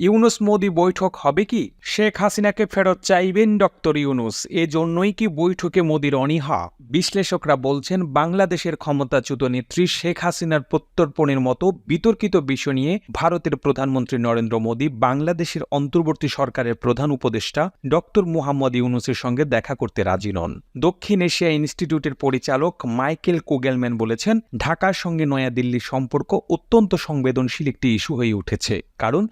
ইউনুস মোদি বৈঠক হবে কি? শেখ হাসিনাকে ফেরত চাইবেন ডক্টর ইউনুস। এজন্যই কি বৈঠকে মোদির অনীহা? বিশ্লেষকরা বলছেন, বাংলাদেশের ক্ষমতাচ্যুত নেত্রী শেখ হাসিনার প্রত্যর্পণের মতো বিতর্কিত বিষয় নিয়ে ভারতের প্রধানমন্ত্রী নরেন্দ্র মোদী, বাংলাদেশের অন্তর্বর্তী সরকারের প্রধান উপদেষ্টা ডক্টর মুহাম্মদ ইউনুসের সঙ্গে দেখা করতে রাজি নন। দক্ষিণ এশিয়া ইনস্টিটিউটের পরিচালক মাইকেল কোগেলম্যান বলেছেন, ঢাকার সঙ্গে নয়াদিল্লির সম্পর্ক অত্যন্ত সংবেদনশীল একটি ইস্যু হয়ে উঠেছে। কারণ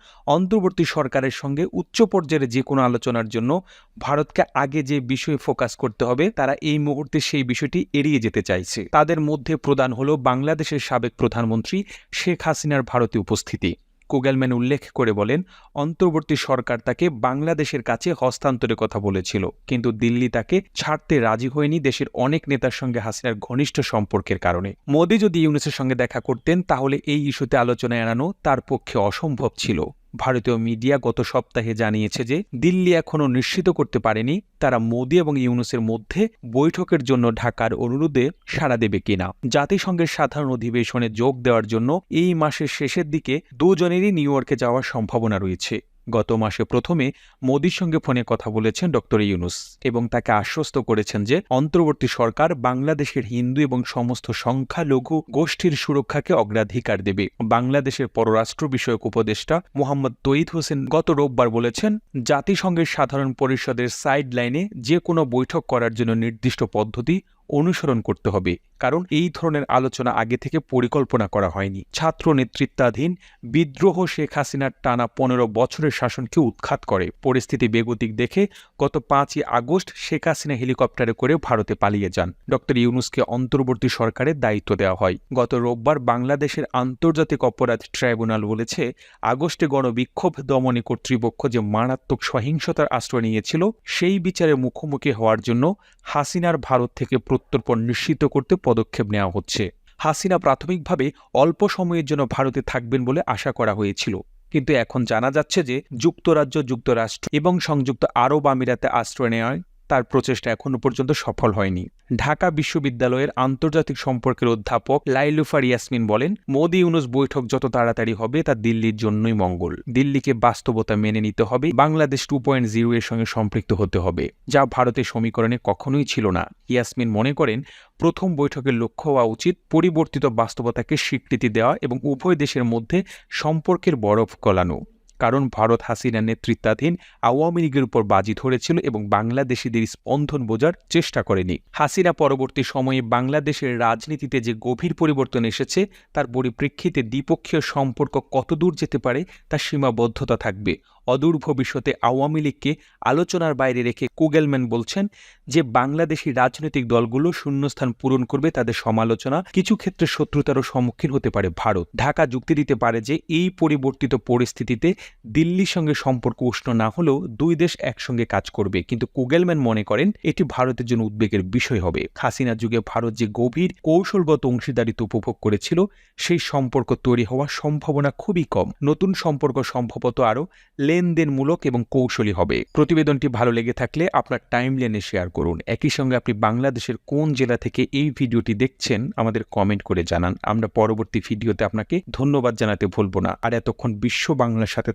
অন্তর্বর্তী সরকারের সঙ্গে উচ্চ পর্যায়ের যে কোনো আলোচনার জন্য ভারতকে আগে যে বিষয়ে ফোকাস করতে হবে, তারা এই মুহূর্তে সেই বিষয়টি এড়িয়ে যেতে চাইছে। তাদের মধ্যে প্রধান হল বাংলাদেশের সাবেক প্রধানমন্ত্রী শেখ হাসিনার ভারতে উপস্থিতি। কুগেলম্যান উল্লেখ করে বলেন, অন্তর্বর্তী সরকার তাকে বাংলাদেশের কাছে হস্তান্তরের কথা বলেছিল, কিন্তু দিল্লি তাকে ছাড়তে রাজি হয়নি দেশের অনেক নেতার সঙ্গে হাসিনার ঘনিষ্ঠ সম্পর্কের কারণে। মোদি যদি ইউনুসের সঙ্গে দেখা করতেন, তাহলে এই ইস্যুতে আলোচনায় আনানো তার পক্ষে অসম্ভব ছিল। ভারতীয় মিডিয়া গত সপ্তাহে জানিয়েছে যে দিল্লি এখনও নিশ্চিত করতে পারেনি তারা মোদি এবং ইউনুসের মধ্যে বৈঠকের জন্য ঢাকার অনুরোধে সাড়া দেবে কিনা। জাতিসংঘের সাধারণ অধিবেশনে যোগ দেওয়ার জন্য এই মাসের শেষের দিকে দুজনেরই নিউ ইয়র্কে যাওয়ার সম্ভাবনা রয়েছে। গত মাসে প্রথমে মোদির সঙ্গে ফোনে কথা বলেছেন ডক্টর ইউনুস এবং তাকে আশ্বস্ত করেছেন যে অন্তর্বর্তী সরকার বাংলাদেশের হিন্দু এবং সমস্ত সংখ্যালঘু গোষ্ঠীর সুরক্ষাকে অগ্রাধিকার দেবে। বাংলাদেশের পররাষ্ট্র বিষয়ক উপদেষ্টা মোহাম্মদ তৈদ হোসেন গত রোববার বলেছেন, জাতিসংঘের সাধারণ পরিষদের সাইড লাইনে যে কোনো বৈঠক করার জন্য নির্দিষ্ট পদ্ধতি অনুসরণ করতে হবে। কারণ এই ধরনের আলোচনা আগে থেকে পরিকল্পনা করা হয়নি। ছাত্র নেতৃত্বাধীন বিদ্রোহ শেখ হাসিনার টানা পনেরো বছরের শাসনকে উৎখাত করে। পরিস্থিতি বেগতিক দেখে গত পাঁচই আগস্ট শেখ হাসিনা হেলিকপ্টারে করে ভারতে পালিয়ে যান। ড. ইউনুসকে অন্তর্বর্তী সরকারের দায়িত্ব দেওয়া হয়। গত রোববার বাংলাদেশের আন্তর্জাতিক অপরাধ ট্রাইব্যুনাল বলেছে, আগস্টে গণবিক্ষোভ দমনী কর্তৃপক্ষ যে মারাত্মক সহিংসতার আশ্রয় নিয়েছিল, সেই বিচারে মুখোমুখি হওয়ার জন্য হাসিনার ভারত থেকে প্রত্যর্পণ নিশ্চিত করতে পদক্ষেপ নেওয়া হচ্ছে। হাসিনা প্রাথমিকভাবে অল্প সময়ের জন্য ভারতে থাকবেন বলে আশা করা হয়েছিল। কিন্তু এখন জানা যাচ্ছে যে যুক্তরাজ্য, যুক্তরাষ্ট্র এবং সংযুক্ত আরব আমিরাতে আশ্রয় নেওয়ায় তার প্রচেষ্টা এখনও পর্যন্ত সফল হয়নি। ঢাকা বিশ্ববিদ্যালয়ের আন্তর্জাতিক সম্পর্কের অধ্যাপক লাইলুফার ইয়াসমিন বলেন, মোদি ইউনুস বৈঠক যত তাড়াতাড়ি হবে, তা দিল্লির জন্যই মঙ্গল। দিল্লিকে বাস্তবতা মেনে নিতে হবে, বাংলাদেশ টু পয়েন্ট জিরো এর সঙ্গে সম্পৃক্ত হতে হবে, যা ভারতের সমীকরণে কখনোই ছিল না। ইয়াসমিন মনে করেন, প্রথম বৈঠকের লক্ষ্য হওয়া উচিত পরিবর্তিত বাস্তবতাকে স্বীকৃতি দেওয়া এবং উভয় দেশের মধ্যে সম্পর্কের বরফ গলানো। কারণ ভারত হাসিনা নেতৃত্বাধীন আওয়ামী লীগের উপর বাজি ধরেছিল এবং বাংলাদেশিদের স্পন্দন বোঝার চেষ্টা করেনি। হাসিনা পরবর্তী সময়ে বাংলাদেশের রাজনীতিতে যে গভীর পরিবর্তন এসেছে, তার পরিপ্রেক্ষিতে দ্বিপক্ষীয় সম্পর্ক কতদূর যেতে পারে তার সীমাবদ্ধতা থাকবে। অদূর ভবিষ্যতে আওয়ামী লীগকে আলোচনার বাইরে রেখে কুগেলম্যান বলছেন যে, বাংলাদেশি রাজনৈতিক দলগুলো শূন্যস্থান পূরণ করবে তাদের সমালোচনা কিছু ক্ষেত্রে শত্রুতারও সম্মুখীন হতে পারে ভারত। ঢাকা যুক্তি দিতে পারে যে, এই পরিবর্তিত পরিস্থিতিতে দিল্লির সঙ্গে সম্পর্ক উষ্ণ না হলেও দুই দেশ একসঙ্গে কাজ করবে। কিন্তু কুগেলম্যান মনে করেন, এটি ভারতের জন্য উদ্বেগের বিষয় হবে। হাসিনা যুগে ভারত যে গভীর কৌশলগত অংশীদারিত্ব উপভোগ করেছিল, সেই সম্পর্ক তৈরি হওয়ার সম্ভাবনা খুবই কম। নতুন সম্পর্ক সম্ভবত আরও লেনদেনমূলক এবং কৌশলী হবে। প্রতিবেদনটি ভালো লেগে থাকলে আপনার টাইম লেনে শেয়ার করুন। একই সঙ্গে আপনি বাংলাদেশের কোন জেলা থেকে এই ভিডিওটি দেখছেন, আমাদের কমেন্ট করে জানান। আমরা পরবর্তী ভিডিওতে আপনাকে ধন্যবাদ জানাতে ভুলব না। আর এতক্ষণ বিশ্ব বাংলার সাথে